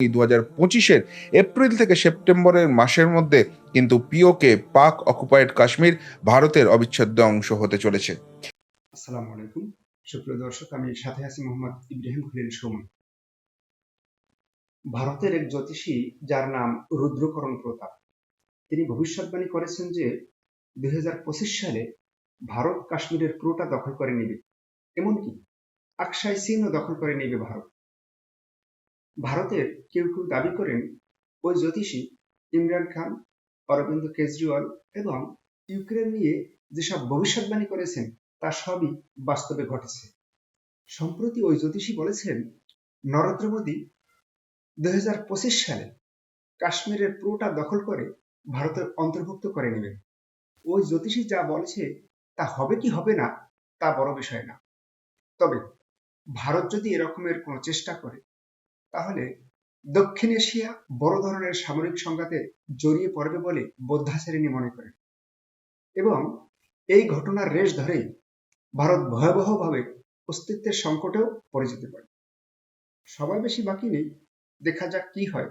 এই দু হাজার পঁচিশের এপ্রিল থেকে সেপ্টেম্বরের মাসের মধ্যে কিন্তু পিওকে পাক অকুপায়েড কাশ্মীর ভারতের অবিচ্ছেদ্য অংশ হতে চলেছে। আসসালামু আলাইকুম। সুপ্রিয় দর্শক, আমি সাথে আছি মোহাম্মদ ইব্রাহিম খলিল সুমন। ভারতের এক জ্যোতিষী, যার নাম রুদ্রকরণ প্রতাপ, তিনি ভবিষ্যৎবাণী করেছেন যে দুই হাজার পঁচিশ সালে ভারত কাশ্মীরের পুরোটা দখল করে নেবে। এমনকি আকসাই চীনও দখল করে নেবে ভারত। ভারতের কেউ কেউ দাবি করেন, ওই জ্যোতিষী ইমরান খান, অরবিন্দ কেজরিওয়াল এবং ইউক্রেন নিয়ে যেসব ভবিষ্যৎবাণী করেছেন, তা সবই বাস্তবে ঘটেছে। সম্প্রতি ওই জ্যোতিষী বলেছেন, নরেন্দ্র মোদী দু হাজার পঁচিশ সালে কাশ্মীরের পুরোটা দখল করে ভারতের অন্তর্ভুক্ত করে নেবেন। ওই জ্যোতিষী যা বলেছে, তা হবে কি হবে না, তা বড় বিষয় না। তবে ভারত যদি এরকমের কোনো চেষ্টা করে তাহলে দক্ষিণ এশিয়া বড় ধরনের সামরিক সংঘাতে জড়িয়ে পড়বে বলে বৌদ্ধাচারিণী মনে করেন। এবং এই ঘটনার রেশ ধরেই ভারত ভয়াবহভাবে অস্তিত্বের সংকটেও পড়ে যেতে পারে সবাই বেশি বাকি নেই, দেখা যাক কি হয়।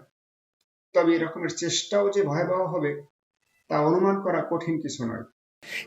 তবে এরকমের চেষ্টাও যে ভয়াবহ হবে, তা অনুমান করা কঠিন কিছু নয়।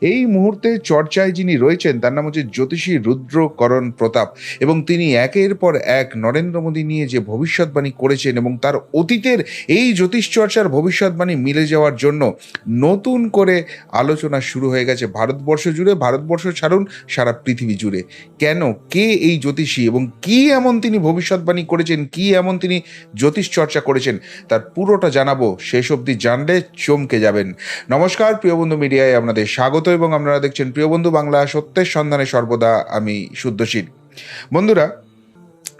এই মুহূর্তে চর্চায় যিনি রয়েছেন, তার নাম হচ্ছে জ্যোতিষী রুদ্রকরণ প্রতাপ এবং তিনি একের পর এক নরেন্দ্র মোদী নিয়ে যে ভবিষ্যৎবাণী করেছেন এবং তার অতীতের এই জ্যোতিষ চর্চার ভবিষ্যৎবাণী মিলে যাওয়ার জন্য নতুন করে আলোচনা শুরু হয়ে গেছে ভারতবর্ষ জুড়ে। ভারতবর্ষ ছাড়ুন, সারা পৃথিবী জুড়ে। কেন? কে এই জ্যোতিষী এবং কি এমন তিনি ভবিষ্যৎবাণী করেছেন? কি এমন তিনি জ্যোতিষ চর্চা করেছেন? তার পুরোটা জানাব। শেষ অবধি জানলে চমকে যাবেন। নমস্কার, প্রিয় বন্ধু মিডিয়ায় আপনাদের স্বাগত এবং আপনারা দেখছেন প্রিয় বন্ধু বাংলা সত্যের সন্ধানে সর্বদা আমি শুদ্ধশীল। বন্ধুরা,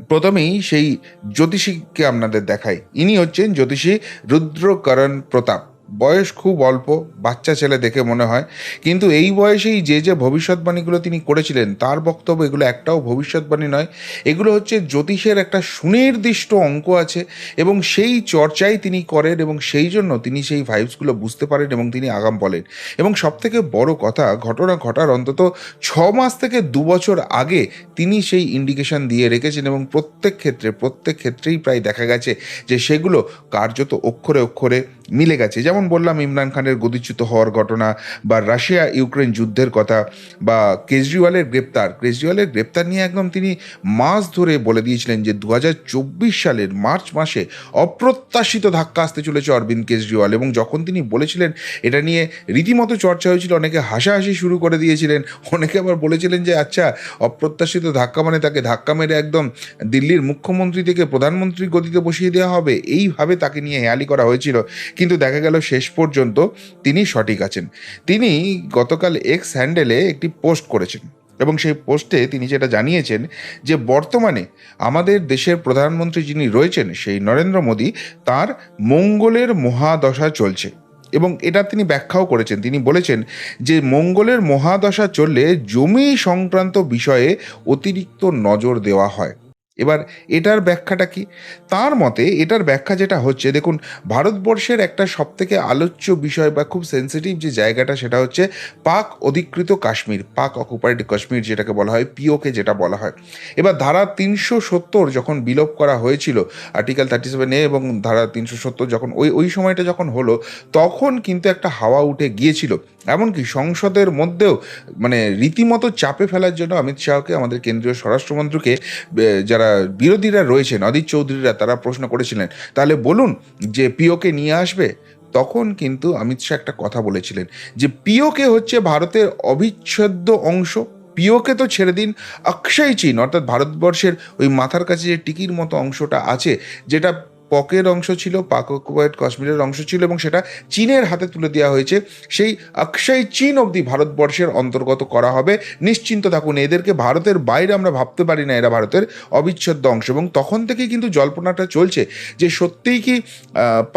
প্রথমেই সেই জ্যোতিষীকে আপনাদের দেখাই। ইনি হচ্ছেন জ্যোতিষী রুদ্রকরণ প্রতাপ। বয়স খুব অল্প, বাচ্চা ছেলে দেখে মনে হয়। কিন্তু এই বয়সেই যে যে ভবিষ্যৎবাণীগুলো তিনি করেছিলেন, তার বক্তব্য এগুলো একটাও ভবিষ্যৎবাণী নয়। এগুলো হচ্ছে জ্যোতিষের একটা সুনির্দিষ্ট অঙ্ক আছে এবং সেই চর্চাই তিনি করেন এবং সেই জন্য তিনি সেই ভাইবসগুলো বুঝতে পারেন এবং তিনি আগাম বলেন। এবং সবথেকে বড় কথা, ঘটনা ঘটার অন্তত ছ মাস থেকে দু বছর আগে তিনি সেই ইন্ডিকেশন দিয়ে রেখেছেন এবং প্রত্যেক ক্ষেত্রে, প্রত্যেক ক্ষেত্রেই প্রায় দেখা গেছে যে সেগুলো কার্যত অক্ষরে অক্ষরে মিলে গেছে। যেমন বললাম, ইমরান খানের গদিচ্যুত হওয়ার ঘটনা বা রাশিয়া ইউক্রেন যুদ্ধের কথা বা কেজরিওয়ালের গ্রেপ্তার। কেজরিওয়ালের গ্রেপ্তার নিয়ে একদম তিনি মাস ধরে বলে দিয়েছিলেন যে দু হাজার চব্বিশ সালের মার্চ মাসে অপ্রত্যাশিত ধাক্কা আসতে চলেছে অরবিন্দ কেজরিওয়াল এবং যখন তিনি বলেছিলেন এটা নিয়ে রীতিমতো চর্চা হয়েছিল, অনেকে হাসাহাসি শুরু করে দিয়েছিলেন, অনেকে আবার বলেছিলেন যে আচ্ছা অপ্রত্যাশিত ধাক্কা মানে তাকে ধাক্কা মেরে একদম দিল্লির মুখ্যমন্ত্রী থেকে প্রধানমন্ত্রী গতিতে বসিয়ে দেওয়া হবে। এইভাবে তাকে নিয়ে হেয়ালি করা হয়েছিল। কিন্তু দেখা গেল শেষ পর্যন্ত তিনি সঠিক আছেন। তিনি গতকাল এক্স হ্যান্ডেলে একটি পোস্ট করেছেন এবং সেই পোস্টে তিনি যেটা জানিয়েছেন যে বর্তমানে আমাদের দেশের প্রধানমন্ত্রী যিনি রয়েছেন সেই নরেন্দ্র মোদী, তার মঙ্গলের মহাদশা চলছে এবং এটা তিনি ব্যাখ্যাও করেছেন। তিনি বলেছেন যে মঙ্গলের মহাদশা চললে জমি সংক্রান্ত বিষয়ে অতিরিক্ত নজর দেওয়া হয়। এবার এটার ব্যাখ্যাটা কি? তার মতে এটার ব্যাখ্যা যেটা হচ্ছে, দেখুন, ভারতবর্ষের একটা সবথেকে আলোচ্য বিষয় বা খুব সেন্সিটিভ যে জায়গাটা সেটা হচ্ছে পাক অধিকৃত কাশ্মীর, পাক অকুপাইড কাশ্মীর যেটাকে বলা হয়, পিওকে যেটা বলা হয়। এবার ধারা তিনশো সত্তর যখন বিলোপ করা হয়েছিল আর্টিকেল থার্টি সেভেন এ এবং ধারা তিনশো সত্তর যখন, ওই ওই সময়টা যখন হলো, তখন কিন্তু একটা হাওয়া উঠে গিয়েছিল। এমনকি সংসদের মধ্যেও মানে রীতিমতো চাপে ফেলার জন্য অমিত শাহকে আমাদের কেন্দ্রীয় স্বরাষ্ট্রমন্ত্রীকে বে- যারা বিরোধীরা রয়েছেন অদিত চৌধুরীরা তারা প্রশ্ন করেছিলেন, তাহলে বলুন যে পিওকে নিয়ে আসবে? তখন কিন্তু অমিত শাহ একটা কথা বলেছিলেন যে পিওকে হচ্ছে ভারতের অবিচ্ছেদ্য অংশ। পিওকে তো ছেড়ে দিন অক্ষয় চীন, অর্থাৎ ভারতবর্ষের ওই মাথার কাছে যে টিকির মতো অংশটা আছে, যেটা পকের অংশ ছিল, পাক অকুপায়েড কাশ্মীরের অংশ ছিল এবং সেটা চীনের হাতে তুলে দেওয়া হয়েছে। সেই অক্ষয় চীন অবধি ভারতবর্ষের অন্তর্গত করা হবে। নিশ্চিন্ত থাকুন, এদেরকে ভারতের বাইরে আমরা ভাবতে পারি না, এরা ভারতের অবিচ্ছেদ্য অংশ। এবং তখন থেকেই কিন্তু জল্পনাটা চলছে যে সত্যিই কি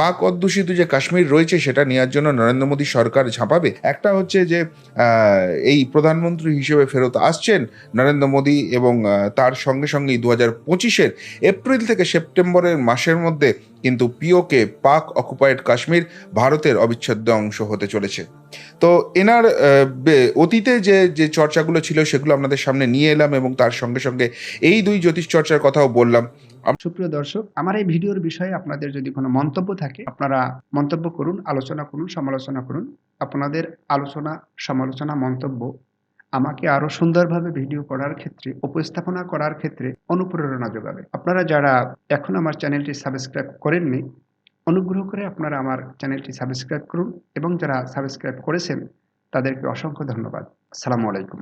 পাক অধ্যুষিত যে কাশ্মীর রয়েছে সেটা নেওয়ার জন্য নরেন্দ্র মোদী সরকার ঝাঁপাবে? একটা হচ্ছে যে এই প্রধানমন্ত্রী হিসেবে ফেরত আসছেন নরেন্দ্র মোদী এবং তার সঙ্গে সঙ্গেই দু হাজার পঁচিশের এপ্রিল থেকে সেপ্টেম্বরের মাসের মধ্যে কিন্তু পিওকে পাক অকুপায়েড কাশ্মীর ভারতের অবিচ্ছেদ্য অংশ হতে চলেছে। তো এনার অতীতে যে যে চর্চাগুলো ছিল সেগুলো আপনাদের সামনে নিয়ে এলাম এবং তার সঙ্গে সঙ্গে এই দুই জ্যোতিষ চর্চার কথাও বললাম। সুপ্রিয় দর্শক, আমার এই ভিডিওর বিষয়ে আপনাদের যদি কোনো মন্তব্য থাকে, আপনারা মন্তব্য করুন, আলোচনা করুন, সমালোচনা করুন। আপনাদের আলোচনা, সমালোচনা, মন্তব্য আমাকে আরও সুন্দরভাবে ভিডিও করার ক্ষেত্রে, উপস্থাপনা করার ক্ষেত্রে অনুপ্রেরণা যোগাবে। আপনারা যারা এখন আমার চ্যানেলটি সাবস্ক্রাইব করেননি, অনুগ্রহ করে আপনারা আমার চ্যানেলটি সাবস্ক্রাইব করুন এবং যারা সাবস্ক্রাইব করেছেন, তাদেরকে অসংখ্য ধন্যবাদ। আসসালামু আলাইকুম।